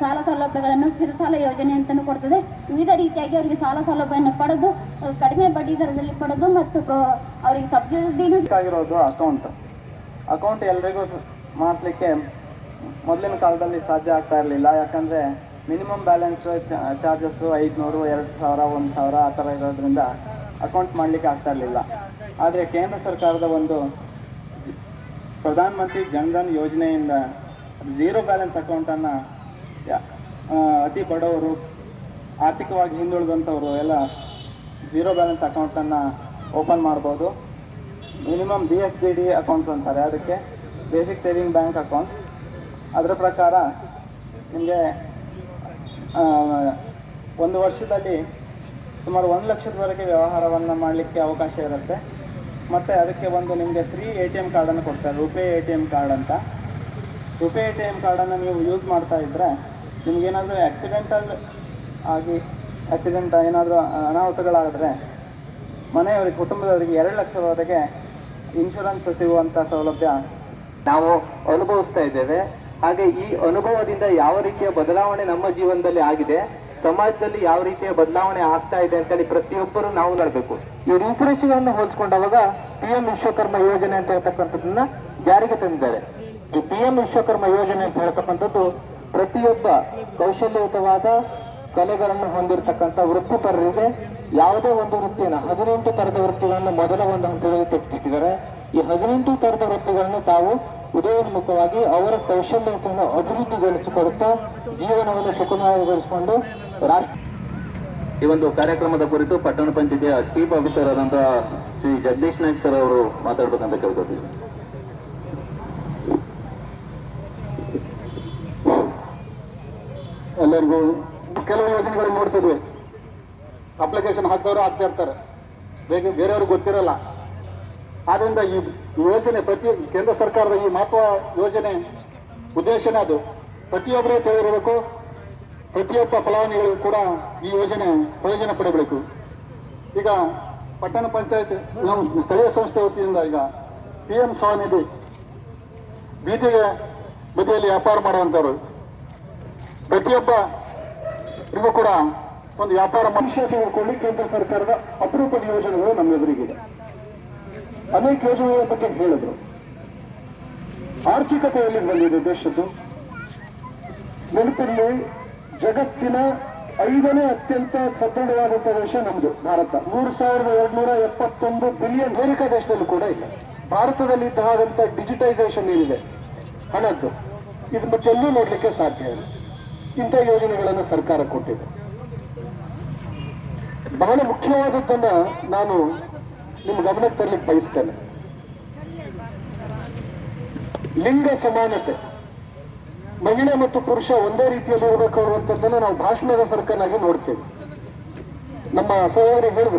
ಸಾಲ ಸೌಲಭ್ಯಗಳನ್ನು ಕಿರುಸಾಲ ಯೋಜನೆ ಅಂತಲೂ ಕೊಡ್ತದೆ. ವಿವಿಧ ರೀತಿಯಾಗಿ ಅವರಿಗೆ ಸಾಲ ಸೌಲಭ್ಯವನ್ನು ಪಡೆದು ಕಡಿಮೆ ಬಡ್ಡಿ ದರದಲ್ಲಿ ಪಡೆದು ಮತ್ತು ಅವರಿಗೆ ಸಬ್ಸಿಡಿನೂ ಅಕೌಂಟ್ ಅಕೌಂಟ್ ಎಲ್ರಿಗೂ ಮಾಡಲಿಕ್ಕೆ ಮೊದಲಿನ ಕಾಲದಲ್ಲಿ ಸಾಧ್ಯ ಆಗ್ತಾ ಇರಲಿಲ್ಲ. ಯಾಕಂದರೆ ಮಿನಿಮಮ್ ಬ್ಯಾಲೆನ್ಸ್ ಚಾರ್ಜಸ್ಸು ಐದುನೂರು, ಎರಡು ಸಾವಿರ, ಒಂದು ಸಾವಿರ ಆ ಥರ ಇರೋದ್ರಿಂದ ಅಕೌಂಟ್ ಮಾಡಲಿಕ್ಕೆ ಆಗ್ತಾ ಇರಲಿಲ್ಲ. ಆದರೆ ಕೇಂದ್ರ ಸರ್ಕಾರದ ಒಂದು ಪ್ರಧಾನಮಂತ್ರಿ ಜನ್ಧನ್ ಯೋಜನೆಯಿಂದ ಝೀರೋ ಬ್ಯಾಲೆನ್ಸ್ ಅಕೌಂಟನ್ನು ಅತಿ ಬಡವರು, ಆರ್ಥಿಕವಾಗಿ ಹಿಂದುಳಿದಂಥವರು ಎಲ್ಲ ಝೀರೋ ಬ್ಯಾಲೆನ್ಸ್ ಅಕೌಂಟನ್ನು ಓಪನ್ ಮಾಡ್ಬೋದು. Minimum B S B D accounts ಅಂತಾರೆ ಅದಕ್ಕೆ ಬೇಸಿಕ್ ಸೇವಿಂಗ್ ಬ್ಯಾಂಕ್ ಅಕೌಂಟ್ ಅದರ ಪ್ರಕಾರ ನಿಮಗೆ ಒಂದು ವರ್ಷದಲ್ಲಿ ಸುಮಾರು ಒಂದು ಲಕ್ಷದವರೆಗೆ ವ್ಯವಹಾರವನ್ನು ಮಾಡಲಿಕ್ಕೆ ಅವಕಾಶ ಇರುತ್ತೆ. ಮತ್ತು ಅದಕ್ಕೆ ಒಂದು ನಿಮಗೆ ಫ್ರೀ ಎ ಟಿ ಎಂ ಕಾರ್ಡನ್ನು ಕೊಡ್ತಾರೆ, RuPay A T M card ಅಂತ. ರುಪೇ ಎ ಟಿ ಎಂ ಕಾರ್ಡನ್ನು ನೀವು ಯೂಸ್ ಮಾಡ್ತಾ ಇದ್ದರೆ ನಿಮಗೇನಾದರೂ ಆ್ಯಕ್ಸಿಡೆಂಟಲ್ ಆಗಿ ಆಕ್ಸಿಡೆಂಟ್ ಏನಾದರೂ ಅನಾಹುತಗಳಾದರೆ ಮನೆಯವರಿಗೆ, ಕುಟುಂಬದವರಿಗೆ ಎರಡು ಲಕ್ಷದವರೆಗೆ ಇನ್ಶೂರೆನ್ಸ್ ಸಿಗುವಂಥ ಸೌಲಭ್ಯ ನಾವು ಅನುಭವಿಸ್ತಾ ಇದ್ದೇವೆ. ಹಾಗೆ ಈ ಅನುಭವದಿಂದ ಯಾವ ರೀತಿಯ ಬದಲಾವಣೆ ನಮ್ಮ ಜೀವನದಲ್ಲಿ ಆಗಿದೆ, ಸಮಾಜದಲ್ಲಿ ಯಾವ ರೀತಿಯ ಬದಲಾವಣೆ ಆಗ್ತಾ ಇದೆ ಅಂತೇಳಿ ಪ್ರತಿಯೊಬ್ಬರು ನಾವು ನೋಡಬೇಕು. ಈ ರೂಪುರೇಷೆಗಳನ್ನು ಹೋಲಿಸ್ಕೊಂಡಾಗ ಪಿ ಎಂ ವಿಶ್ವಕರ್ಮ ಯೋಜನೆ ಅಂತ ಹೇಳ್ತಕ್ಕಂಥದ್ದನ್ನ ಜಾರಿಗೆ ತಂದಿದ್ದಾರೆ. ಈ ಪಿ ಎಂ ವಿಶ್ವಕರ್ಮ ಯೋಜನೆ ಅಂತ ಹೇಳ್ತಕ್ಕಂಥದ್ದು ಪ್ರತಿಯೊಬ್ಬ ಕೌಶಲ್ಯಯುತವಾದ ಕಲೆಗಳನ್ನು ಹೊಂದಿರತಕ್ಕಂಥ ವೃತ್ತಿಪರರಿಗೆ ಯಾವುದೇ ಒಂದು ವೃತ್ತಿಯನ್ನು, ಹದಿನೆಂಟು ತರದ ವೃತ್ತಿಗಳನ್ನು ಮೊದಲ ಒಂದು ಹಂತದಲ್ಲಿ ತೆಗೆದಿಟ್ಟಿದ್ದಾರೆ ಈ ಹದಿನೆಂಟು ತರದ ವೃತ್ತಿಗಳನ್ನು ತಾವು ಉದಯೋನ್ಮುಖವಾಗಿ ಅವರ ಕೌಶಲ್ಯತೆಯನ್ನು ಅಭಿವೃದ್ಧಿಗೊಳಿಸಿಕೊಡುತ್ತಾ ಜೀವನವನ್ನು ಸುಖಮಯಗೊಳಿಸಿಕೊಂಡು ರಾಷ್ಟ್ರ ಈ ಒಂದು ಕಾರ್ಯಕ್ರಮದ ಕುರಿತು ಪಟ್ಟಣ ಪಂಚಾಯತಿಯ ಚೀಫ್ ಆಫೀಸರ್ ಆದಂತಹ ಶ್ರೀ ಜಗದೀಶ್ ನಾಯ್ಕ್ ಸರ್ ಅವರು ಮಾತಾಡ್ಬೇಕಂತ ಕೇಳ್ಕೊತೀವಿ ಎಲ್ಲರಿಗೂ ಕೆಲವು ಯೋಜನೆಗಳು ನೋಡ್ತಿದ್ವಿ ಅಪ್ಲಿಕೇಶನ್ ಹಾಕಿದವರು ಆಗ್ತಾ ಇರ್ತಾರೆ. ಬೇಗ ಬೇರೆಯವ್ರಿಗೆ ಗೊತ್ತಿರಲ್ಲ. ಆದ್ರಿಂದ ಈ ಯೋಜನೆ ಪ್ರತಿ ಕೇಂದ್ರ ಸರ್ಕಾರದ ಈ ಮಹತ್ವ ಯೋಜನೆ ಉದ್ದೇಶನೇ ಅದು. ಪ್ರತಿಯೊಬ್ಬರೇ ತಿಳಿದಿರಬೇಕು. ಪ್ರತಿಯೊಬ್ಬ ಫಲಾನುಭವಿಗಳು ಕೂಡ ಈ ಯೋಜನೆ ಪ್ರಯೋಜನ ಪಡಬೇಕು. ಈಗ ಪಟ್ಟಣ ಪಂಚಾಯತ್ ನಮ್ಮ ಸ್ಥಳೀಯ ಸಂಸ್ಥೆ ವತಿಯಿಂದ ಈಗ ಪಿ ಎಂ ಸ್ವನಿಧಿ ಬೀದಿಗೆ ಬದಿಯಲ್ಲಿ ವ್ಯಾಪಾರ ಮಾಡುವಂಥವ್ರು. ಪ್ರತಿಯೊಬ್ಬ ಇವು ಕೂಡ ಒಂದು ವ್ಯಾಪಾರ ಮನುಷ್ಯ ತೆಗೆದುಕೊಳ್ಳಿ ಕೇಂದ್ರ ಸರ್ಕಾರದ ಅಪರೂಪದ ಯೋಜನೆಗಳು ನಮ್ಮ ಎದುರಿಗಿದೆ ಅನೇಕ ಯೋಜನೆಗಳ ಬಗ್ಗೆ ಹೇಳಿದ್ರು. ಆರ್ಥಿಕತೆಯಲ್ಲಿ ಬಂದಿದೆ ದೇಶದ್ದು. ನೆನಪಿಲ್ಲಿ ಜಗತ್ತಿನ ಐದನೇ ಅತ್ಯಂತ ಸದೃಢವಾದಂತಹ ದೇಶ ನಮ್ದು, ಭಾರತ. ಮೂರು ಸಾವಿರದ ಎರಡ್ನೂರ ಎಪ್ಪತ್ತೊಂದು ಬಿಲಿಯನ್ ಅಮೆರಿಕ ದೇಶದಲ್ಲೂ ಕೂಡ ಇಲ್ಲ. ಭಾರತದಲ್ಲಿ ಇದ್ದ ಡಿಜಿಟೈಸೇಷನ್ ಏನಿದೆ? ಹಣದ್ದು. ಇದು ಮತ್ತೆಲ್ಲೂ ನೋಡ್ಲಿಕ್ಕೆ ಸಾಧ್ಯ ಇಲ್ಲ. ಇಂಥ ಯೋಜನೆಗಳನ್ನು ಸರ್ಕಾರ ಕೊಟ್ಟಿದೆ. ಬಹಳ ಮುಖ್ಯವಾದದ್ದನ್ನ ನಾನು ನಿಮ್ಮ ಗಮನಕ್ಕೆ ತರಲಿಕ್ಕೆ ಬಯಸ್ತೇನೆ. ಲಿಂಗ ಸಮಾನತೆ. ಮಹಿಳೆ ಮತ್ತು ಪುರುಷ ಒಂದೇ ರೀತಿಯಲ್ಲಿ ಇರಬೇಕು ಅನ್ನುವಂಥದ್ದನ್ನು ನಾವು ಭಾಷಣದ ಸರ್ಕನಾಗಿ ನೋಡ್ತೇವೆ. ನಮ್ಮ ಸಹೋದರಿ ಹೇಳಿದ್ರು.